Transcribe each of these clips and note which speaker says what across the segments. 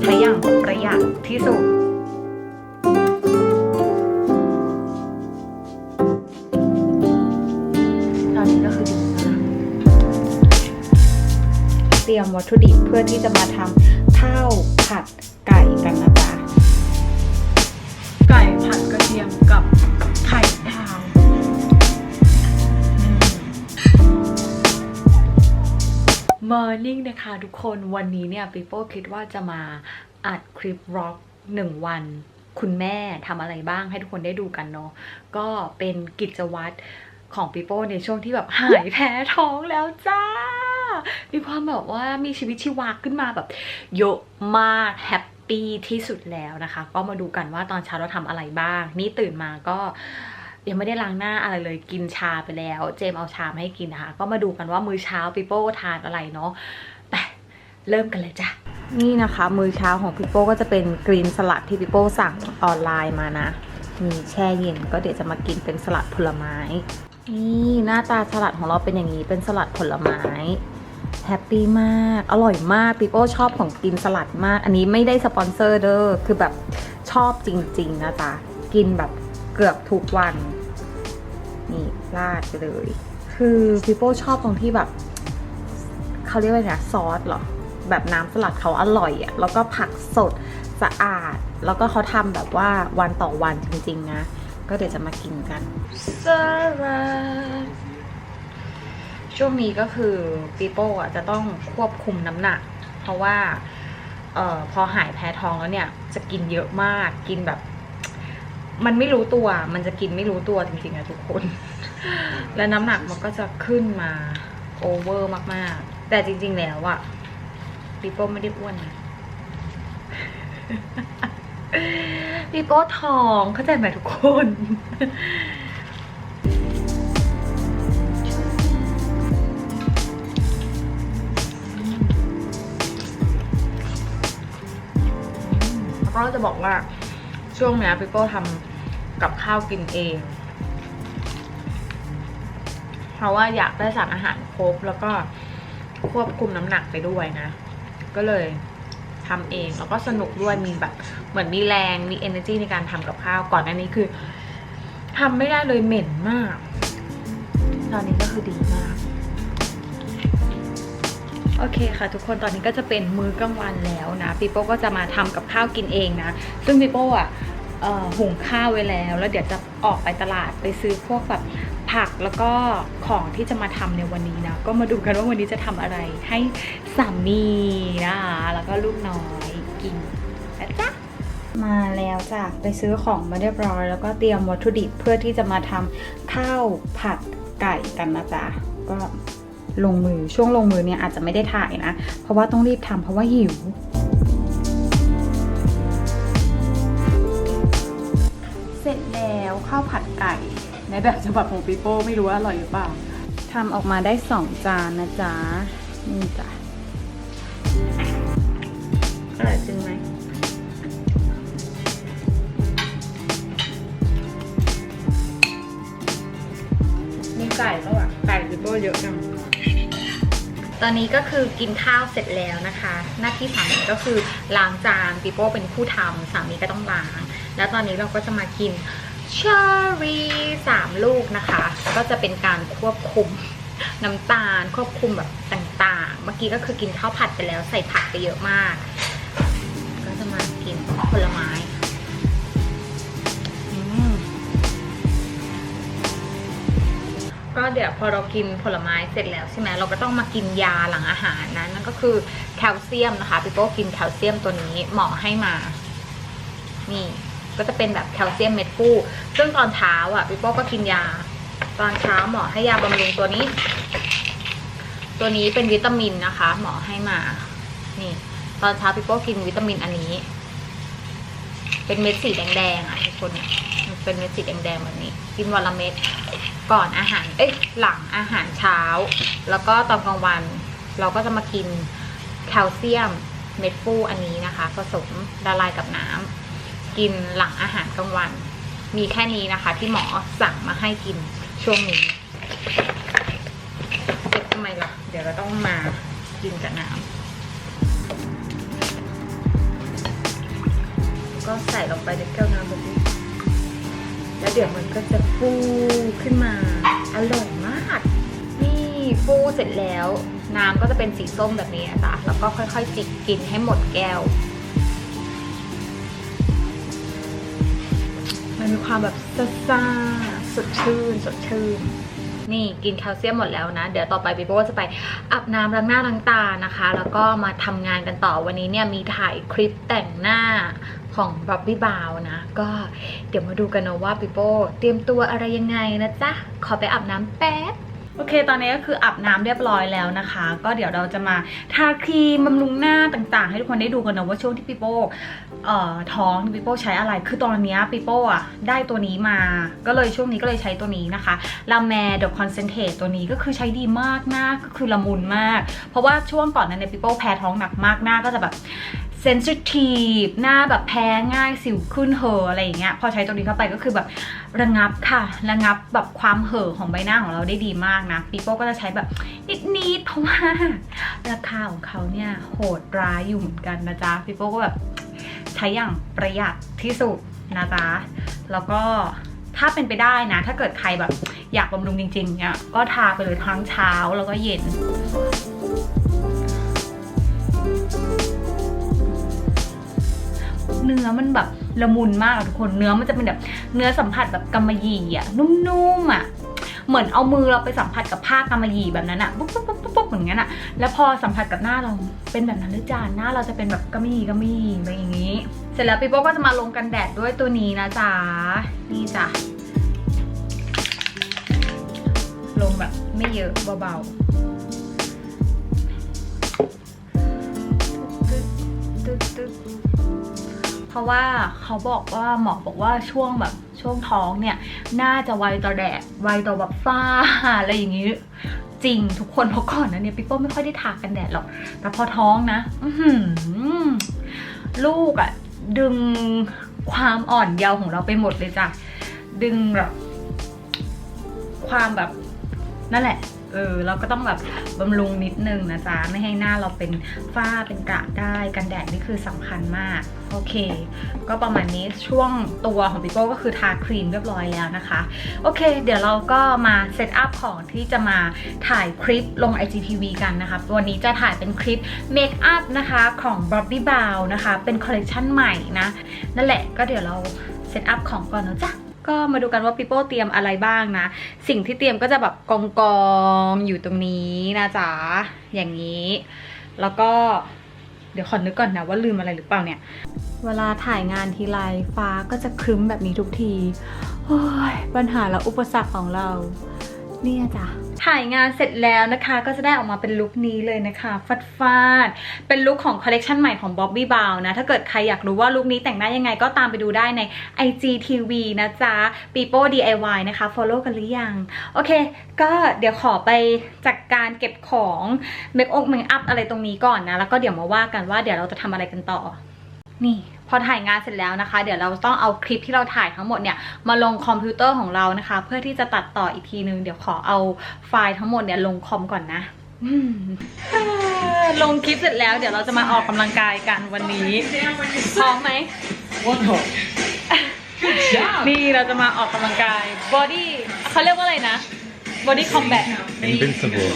Speaker 1: ใช้อย่างประหยัดที่สุดตอนนี้ก็คือเตรียมวัตถุดิบเพื่อที่จะมาทำข้าวผัด มอร์นิ่งนะคะทุกคนวันนี้เนี่ยปีโป้คิดว่าจะมาอัดคลิปร็อกหนึ่งวัน คุณแม่ทำอะไรบ้างให้ทุกคนได้ดูกันเนาะก็เป็นกิจวัตรของปีโป้ในช่วงที่แบบหายแพ้ท้องแล้วจ้า มีความแบบว่ามีชีวิตชีวาขึ้นมาแบบเยอะมากแฮปปี้ที่สุดแล้วนะคะ ก็มาดูกันว่าตอนเช้าเราทำอะไรบ้าง นี่ตื่นมาก็ ยังไม่ได้ล้างหน้าอะไรเลยกินชาไปแล้ว เจมเอาชามาให้กินนะคะ ก็มาดูกันว่ามื้อเช้าปีโป้ทานอะไรเนาะไปเริ่มกันเลยจ้ะนี่นะคะ มื้อเช้าของปีโป้ก็จะเป็นกรีนสลัดที่ปีโป้สั่งออนไลน์มานะมีแช่เย็นก็เดี๋ยวจะมากินเป็นสลัดผลไม้ นี่หน้าตาสลัดของเราเป็นอย่างนี้เป็นสลัดผลไม้แฮปปี้มาก อร่อยมากปีโป้ชอบของกินสลัดมาก อันนี้ไม่ได้สปอนเซอร์เด้อคือแบบชอบจริง ๆ นะจ๊ะ กินแบบเกือบทุกวัน นี่ราดไปเลย คือปีโป้ชอบตรงที่แบบเขาเรียกว่าไงซอสเหรอ แบบน้ำสลัดเขาอร่อยอะ่ะ แล้วก็ผักสดสะอาด แล้วก็เขาทำแบบว่าวันต่อวันจริง ๆ นะ ก็เดี๋ยวจะมากินกันสลัดช่วงนี้ก็คือปีโป้อะจะต้องควบคุมน้ำหนัก เพราะว่าออพอหายแพ้ท้องแล้วเนี่ย จะกินเยอะมากกินแบบ มันไม่รู้ตัว มันจะกินไม่รู้ตัวจริงๆอะทุกคน และน้ำหนักมันก็จะขึ้นมาโอเวอร์มากๆ แต่จริง ๆ แล้วอะปีโป้ไม่ได้อ้วนนะปีโป้ทองเข้าใจไหมทุกคนก็จะบอกว่าช่วงนี้พี่โป้ทำ กับข้าวกินเอง เพราะว่าอยากได้สารอาหารครบแล้วก็ควบคุมน้ำหนักไปด้วยนะ ก็เลยทำเองแล้วก็สนุกด้วยมีแบบ เหมือนมีแรงมี energy ในการทำกับข้าวก่อนหน้านี้คือทำไม่ได้เลยเหม็นมาก ตอนนี้ก็คือดีมาก โอเคค่ะทุกคนตอนนี้ก็จะเป็นมื้อกลางวันแล้วนะปีโป้ก็จะมาทำกับข้าวกินเองนะ ซึ่งปีโป้อะ หุงข้าวไว้แล้ว แล้วเดี๋ยวจะออกไปตลาดไปซื้อพวกแบบผักแล้วก็ของที่จะมาทำในวันนี้นะ ก็มาดูกันว่าวันนี้จะทำอะไรให้สามีนะคะแล้วก็ลูกน้อยกินนะจ๊ะมาแล้วจ้ะไปซื้อของมาเรียบร้อย แล้วก็เตรียมวัตถุดิบเพื่อที่จะมาทำข้าวผัดไก่กันนะจ๊ะก็ลงมือช่วงลงมือเนี่ยอาจจะไม่ได้ถ่ายนะ เพราะว่าต้องรีบทำเพราะว่าหิว ข้าวผัดไก่ ในแบบฉบับของปีโป้ไม่รู้ว่าอร่อยหรือเปล่าทำออกมาได้สองจานนะจ๊ะนี่จ้ะอร่อยจริงไหมมีไก่ก็อะไก่ปีโป้เยอะจัง ตอนนี้ก็คือกินข้าวเสร็จแล้วนะคะ หน้าที่สามีก็คือล้างจานปีโป้เป็นผู้ทำสามีก็ต้องล้าง แล้วตอนนี้เราก็จะมากิน เชอร์รี่สามลูกนะคะ ก็จะเป็นการควบคุมน้ำตาลควบคุมแบบต่างๆ เมื่อกี้ก็คือกินข้าวผัดไปแล้วใส่ผักไปเยอะมาก ก็จะมากินผลไม้ก็เดี๋ยวพอเรากินผลไม้เสร็จแล้วใช่ไหมเราก็ต้องมากินยาหลังอาหารนะนั่นก็คือแคลเซียมนะคะพี่โป้กินแคลเซียมตัวนี้หมอให้มา นี่ ก็จะเป็นแบบแคลเซียมเม็ดฟูซึ่งตอนเช้าอะพี่โป้ก็กินยา ตอนเช้าหมอให้ยาบำรุงตัวนี้ ตัวนี้เป็นวิตามินนะคะ หมอให้มา นี่ ตอนเช้าพี่โป้กินวิตามินอันนี้ เป็นเม็ดสีแดงๆอะทุกคนเนี่ยมันเป็นเม็ดสีแดงๆแบบนี้ กินวันละเม็ดก่อนอาหาร เอ้ย หลังอาหารเช้า แล้วก็ตอนกลางวัน เราก็จะมากินแคลเซียมเม็ดฟูอันนี้นะคะ ผสมละลายกับน้ำ กินหลังอาหารกลางวัน มีแค่นี้นะคะ ที่หมอสั่งมาให้กินช่วงนี้เอ๊ะทำไมล่ะ เดี๋ยวเราต้องมากินกับน้ำก็ใส่ลงไปในแก้วน้ำแบบนี้แล้วเดี๋ยวมันก็จะฟูขึ้นมา อร่อยมาก นี่ฟูเสร็จแล้ว น้ำก็จะเป็นสีส้มแบบนี้นะจ๊ะแล้วก็ค่อยๆจิกกินให้หมดแก้ว มันมีความแบบซ่าสดชื่น สดชื่น นี่กินแคลเซียมหมดแล้วนะ เดี๋ยวต่อไปปีโป้จะไปอาบน้ำล้างหน้าล้างตานะคะ แล้วก็มาทำงานกันต่อวันนี้เนี่ยมีถ่ายคลิปแต่งหน้าของบ๊อบบี้บาวนะ ก็เดี๋ยวมาดูกันนะว่าปีโป้เตรียมตัวอะไรยังไงนะจ๊ะ ขอไปอาบน้ำแป๊บ โอเค ตอนนี้ก็คืออาบน้ำเรียบร้อยแล้วนะคะ ก็เดี๋ยวเราจะมาทาครีมบำรุงหน้าต่างๆ ให้ทุกคนได้ดูกันนะว่าช่วงที่ปีโป้เอ่อท้องปีโป้ใช้อะไร คือตอนนี้ปีโป้อะได้ตัวนี้มา ก็เลยช่วงนี้ก็เลยใช้ตัวนี้นะคะลาแมเดอะคอนเซนเทรตตัวนี้ก็คือใช้ดีมากหน้าก็คือละมุนมาก เพราะว่าช่วงก่อนนั้นเนี่ยปีโป้แพ้ท้องหนักมากหน้าก็จะแบบ เซนซิทีฟหน้าแบบแพ้ง่ายสิวขึ้นเหออะไรอย่างเงี้ยพอใช้ตัวนี้เข้าไปก็คือแบบระงับค่ะ ระงับแบบความเห่อของใบหน้าของเราได้ดีมากนะปีโป้ก็จะใช้แบบนิดๆเพราะว่าราคาของเขาเนี่ยโหดร้ายอยู่เหมือนกันนะจ๊ะปีโป้ก็แบบใช้อย่างประหยัดที่สุดนะจ๊ะแล้วก็ถ้าเป็นไปได้นะ ถ้าเกิดใครแบบอยากบำรุงจริงๆเนี่ยก็ทาไปเลยทั้งเช้าแล้วก็เย็น เนื้อมันแบบละมุนมากอะทุกคนเนื้อมันจะเป็นแบบเนื้อสัมผัสแบบกำมะหยี่อะนุ่มๆอะเหมือนเอามือเราไปสัมผัสกับผ้ากำมะหยี่แบบนั้นอะปุ๊บปุ๊บปุ๊บปุ๊บปุ๊บอย่างนั้นอะแล้วพอสัมผัสกับหน้าเราเป็นแบบนั้นเลยจ้าหน้าเราจะเป็นแบบกำมะหยี่กำมะหยี่อะไรอย่างนี้ เสร็จแล้วปีโป้ก็จะมาลงกันแดดด้วยตัวนี้นะจ๊ะนี่จ้ะลงแบบไม่เยอะเบาๆตึ๊ดตึ๊ดตึ๊ด ราะว่าเขาบอกว่าหมอบอกว่าช่วงแบบช่วงท้องเนี่ยน่าจะไวต่อแดดไวต่อแบบฝ้าอะไรอย่างนี้จริงทุกคนเพราะก่อนนะเนี่ยปิ๊ปโป้ไม่ค่อยได้ทากันแดดหรอก แต่พอท้องนะลูกอะดึงความอ่อนเยาว์ของเราไปหมดเลยจ้ะดึงแบบความแบบนั่นแหละ เออเราก็ต้องแบบบำรุงนิดนึงนะจ๊ะไม่ให้หน้าเราเป็นฝ้าเป็นกระได้กันแดดนี่คือสำคัญมากโอเค ก็ประมาณนี้ช่วงตัวของปิโป้ก็คือทาครีมเรียบร้อยแล้วนะคะ โอเค เดี๋ยวเราก็มาเซตอัพของที่จะมาถ่ายคลิปลง IGTV กันนะคะวันนี้จะถ่ายเป็นคลิปเมคอัพนะคะของ Bobbi b o w นะคะ เป็นคอลเลคชันใหม่นะ นั่นแหละก็เดี๋ยวเราเซตอัพของก่อนนะจ๊ะ ก็มาดูกันว่าปีโป้เตรียมอะไรบ้างนะ สิ่งที่เตรียมก็จะแบบกองกองอยู่ตรงนี้นะจ๊ะอย่างนี้ แล้วก็เดี๋ยวขอนึกก่อนนะว่าลืมอะไรหรือเปล่าเนี่ย เวลาถ่ายงานทีไรฟ้าก็จะครึ้มแบบนี้ทุกทีโอ้ยปัญหาและอุปสรรคของเรา เนี่ยจ้ะ ถ่ายงานเสร็จแล้วนะคะ ก็จะได้ออกมาเป็นลุคนี้เลยนะคะฟัดฟาดเป็นลุคของคอลเลกชันใหม่ของ Bobbi Brown นะ ถ้าเกิดใครอยากรู้ว่าลุคนี้แต่งหน้ายังไงก็ตามไปดูได้ใน IGTV นะจ๊ะ People DIY นะคะ follow กันหรือยัง โอเค ก็เดี๋ยวขอไปจัดการเก็บของเมคอกเมคอัพอะไรตรงนี้ก่อนนะ แล้วก็เดี๋ยวมาว่ากันว่าเดี๋ยวเราจะทำอะไรกันต่อ นี่ พอถ่ายงานเสร็จแล้วนะคะ เดี๋ยวเราต้องเอาคลิปที่เราถ่ายทั้งหมดเนี่ยมาลงคอมพิวเตอร์ของเรานะคะ เพื่อที่จะตัดต่ออีกทีนึง เดี๋ยวขอเอาไฟล์ทั้งหมดเนี่ยลงคอมก่อนนะอืมลงคลิปเสร็จแล้วเดี๋ยวเราจะมาออกกำลังกายกันวันนี้พร้อมไหม
Speaker 2: One hole. Good job.
Speaker 1: นี่เราจะมาออกกำลังกาย body เขาเรียกว่าอะไรนะ body combat
Speaker 3: Invincible.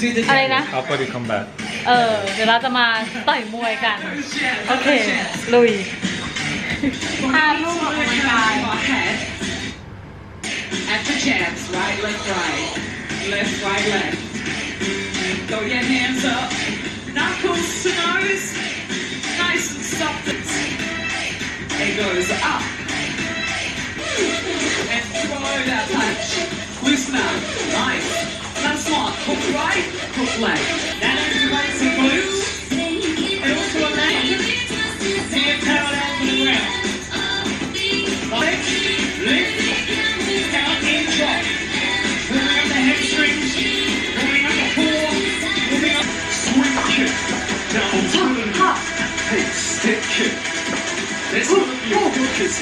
Speaker 2: Do the
Speaker 1: อะไรนะ
Speaker 3: Upper body combat.
Speaker 1: เออ เดี๋ยวเราจะมาต่อยมวยกัน โอเค ลุยพาลูกออกกำลังกาย
Speaker 2: At the chest, right, left, right. Left, right, left. Throw your hands up. Knuckles to nose. Nice and soft. It goes up. And throw that punch. Loosen up. Nice. That's smart. Hook right, hook left.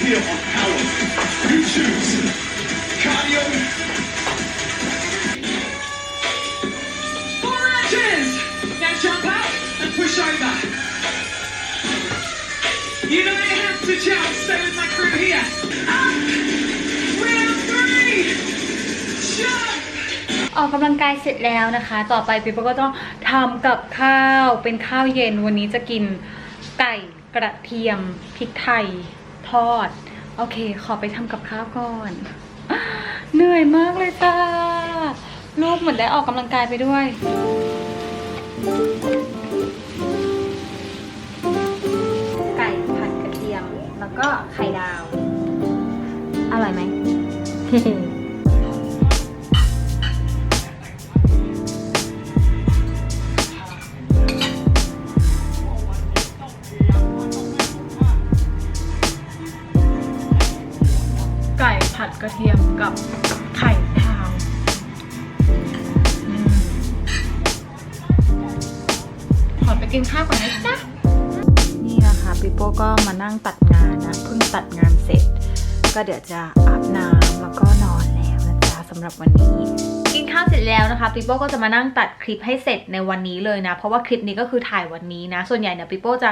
Speaker 2: Focus here on power. You choose. Cardio. Four inches. Now jump out and push over. You don't have to Good job. Stay with my crew here. Up. Round three. Jump.
Speaker 1: ออกกำลังกายเสร็จแล้วนะคะ ต่อไปปีโป้ก็ต้องทำกับข้าวเป็นข้าวเย็นวันนี้จะกินไก่กระเทียมพริกไทย ทอด โอเค ขอไปทำกับข้าวก่อน เหนื่อยมากเลยจ้า ลูกเหมือนได้ออกกำลังกายไปด้วยไก่ผัดกระเทียม แล้วก็ไข่ดาว อร่อยไหม
Speaker 3: ก็เดี๋
Speaker 1: ยวจะอาบน้ำแล้วก็นอนแล้วนะจ๊ะสำหรับวันนี้ กินข้าวเสร็จแล้วนะคะปิโป้ก็จะมานั่งตัดคลิปให้เสร็จในวันนี้เลยนะ เพราะว่าคลิปนี้ก็คือถ่ายวันนี้นะ ส่วนใหญ่เนี่ยปิโป้จะ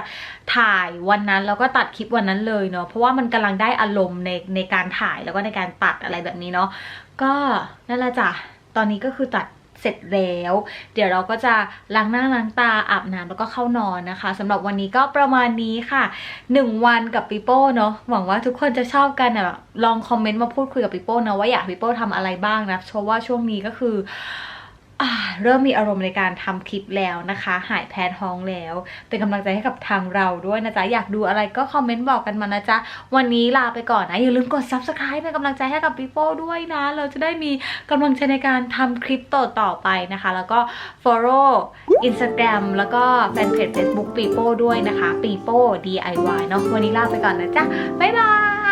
Speaker 1: ถ่ายวันนั้นแล้วก็ตัดคลิปวันนั้นเลยเนาะเพราะว่ามันกำลังได้อารมณ์ในในการถ่ายแล้วก็ในการตัดอะไรแบบนี้เนาะก็นั่นแหละจ้ะตอนนี้ก็คือตัด เสร็จแล้ว เดี๋ยวเราก็จะล้างหน้าล้างตาอาบน้ำแล้วก็เข้านอนนะคะสำหรับวันนี้ก็ประมาณนี้ค่ะ 1 วันกับปิโป้เนาะหวังว่าทุกคนจะชอบกันอะลองคอมเมนต์มาพูดคุยกับปิโป้นะว่าอยากปิโป้ทำอะไรบ้างนะเพราะว่าช่วงนี้ก็คือ เริ่มมีอารมณ์ในการทำคลิปแล้วนะคะ หายแพ้ท้องแล้ว เป็นกำลังใจให้กับทางเราด้วยนะจ๊ะ อยากดูอะไรก็คอมเมนต์บอกกันมานะจ๊ะ วันนี้ลาไปก่อนนะ อย่าลืมกด subscribe เป็นกำลังใจให้กับปิโป้ด้วยนะ เราจะได้มีกำลังใจในการทำคลิปต่อต่อๆไปนะคะ แล้วก็ follow Instagram แล้วก็แฟนเพจ Facebook ปีโป้ด้วยนะคะปีโป้ DIY เนาะวันนี้ลาไปก่อนนะจ๊ะบ๊ายบาย